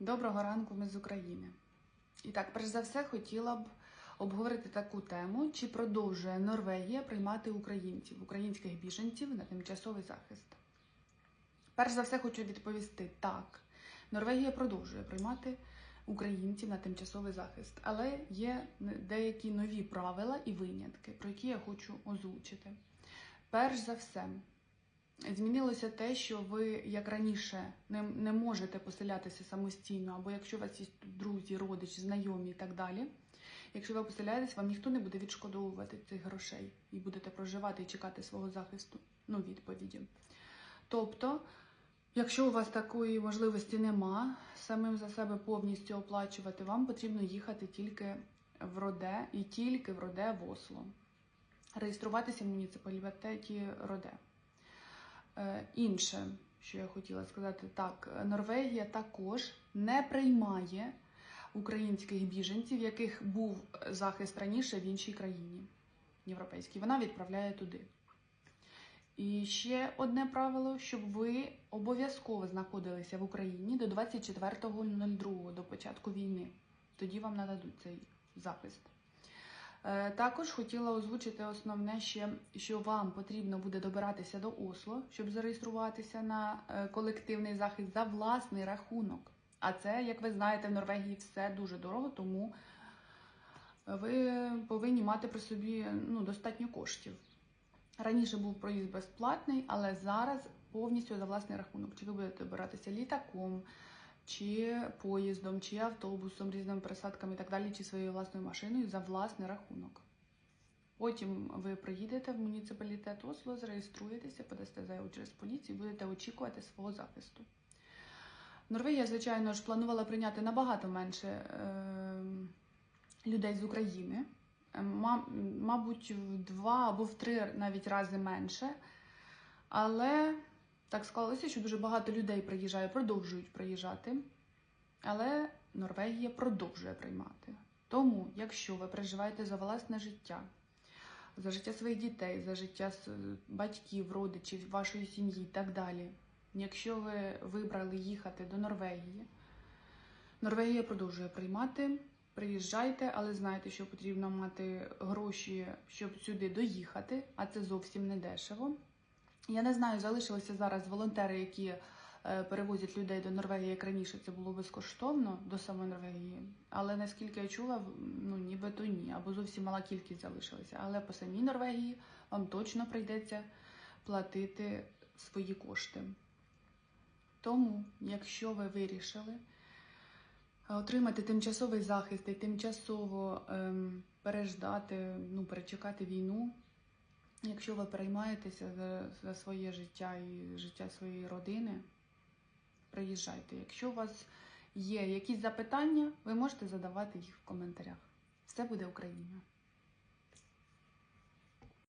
Доброго ранку, ми з України. І так, перш за все, хотіла б обговорити таку тему: чи продовжує Норвегія приймати українців, українських біженців на тимчасовий захист? Перш за все, хочу відповісти так. Норвегія продовжує приймати українців на тимчасовий захист, але є деякі нові правила і винятки, про які я хочу озвучити. Перш за все, Змінилося те, що ви, як раніше, не, не можете поселятися самостійно, або якщо у вас є друзі, родичі, знайомі і так далі. Якщо ви поселяєтесь, вам ніхто не буде відшкодовувати цих грошей і будете проживати і чекати свого захисту, ну, відповіді. Тобто, якщо у вас такої можливості нема, самим за себе повністю оплачувати, вам потрібно їхати тільки в Роде і тільки в Роде в Осло. Реєструватися в муніципалітеті Роде. Е, Інше, що я хотіла сказати, так, Норвегія також не приймає українських біженців, яких був захист раніше в іншій країні європейській. Вона відправляє туди. І ще одне правило, щоб ви обов'язково знаходилися в Україні до 24.02, до початку війни. Тоді вам нададуть цей захист. Е, Також хотіла озвучити основне ще, що вам потрібно буде добиратися до Осло, щоб зареєструватися на е, колективний захист за власний рахунок. А це, як ви знаєте, в Норвегії все дуже дорого, тому ви повинні мати при собі ну, достатньо коштів. Раніше був проїзд безплатний, але зараз повністю за власний рахунок. Чи ви будете добиратися літаком, чи поїздом, чи автобусом, різними пересадками і так далі, чи своєю власною машиною за власний рахунок. Потім ви приїдете в муніципалітет Осло, зареєструєтеся, подасте заяву через поліцію, будете очікувати свого захисту. Норвегія, звичайно ж, планувала прийняти набагато менше е, людей з України, мабуть, в два або в три навіть рази менше. Але так склалося, що дуже багато людей приїжджає, продовжують приїжджати. Але Норвегія продовжує приймати. Тому, якщо ви переживаєте за власне життя, за життя своїх дітей, за життя батьків, родичів, вашої сім'ї і так далі, якщо ви вибрали їхати до Норвегії, Норвегія продовжує приймати. Приїжджайте, але знайте, що потрібно мати гроші, щоб сюди доїхати, а це зовсім не дешево. Я не знаю, залишилися зараз волонтери, які е, перевозять людей до Норвегії, як раніше це було безкоштовно до самої Норвегії. Але наскільки я чула, ну нібито ні, або зовсім мала кількість залишилася. Але по самій Норвегії вам точно прийдеться платити свої кошти. Тому, якщо ви вирішили е, отримати тимчасовий захист і тимчасово ем, переждати, ну, перечекати війну, Якщо ви переймаєтеся за, за своє життя і життя своєї родини, приїжджайте. Якщо у вас є якісь запитання, ви можете задавати їх в коментарях. Все буде Україна!